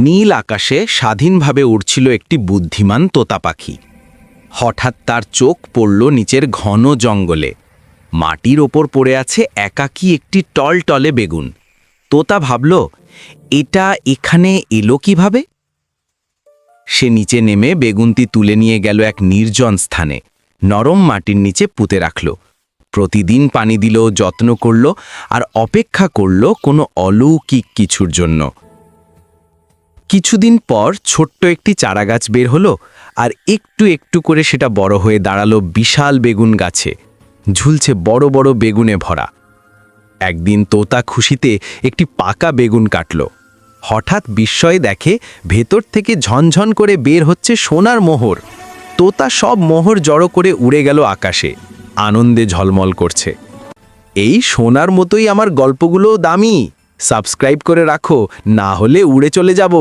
নীল আকাশে স্বাধীনভাবে উড়ছিল একটি বুদ্ধিমান তোতা পাখি। হঠাৎ তার চোখ পড়ল নিচের ঘন জঙ্গলে। মাটির ওপর পড়ে আছে একাকী একটি টলটলে বেগুন। তোতা ভাবল, এটা এখানে এলো কীভাবে? সে নিচে নেমে বেগুনটি তুলে নিয়ে গেল এক নির্জন স্থানে। নরম মাটির নিচে পুঁতে রাখল। প্রতিদিন পানি দিল, যত্ন করল আর অপেক্ষা করল কোনো অলৌকিক কিছুর জন্য। কিছুদিন পর ছোট্ট একটি চারাগাছ বের হলো আর একটু একটু করে সেটা বড় হয়ে দাঁড়াল বিশাল বেগুন গাছে। ঝুলছে বড় বড় বেগুনে ভরা। একদিন তোতা খুশিতে একটি পাকা বেগুন কাটল। হঠাৎ বিস্ময়ে দেখে ভেতর থেকে ঝনঝন করে বের হচ্ছে সোনার মোহর। তোতা সব মোহর জড়ো করে উড়ে গেল আকাশে। আনন্দে ঝলমল করছে। এই সোনার মতোই আমার গল্পগুলোও দামি। সাবস্ক্রাইব করে রাখো, না হলে উড়ে চলে যাব।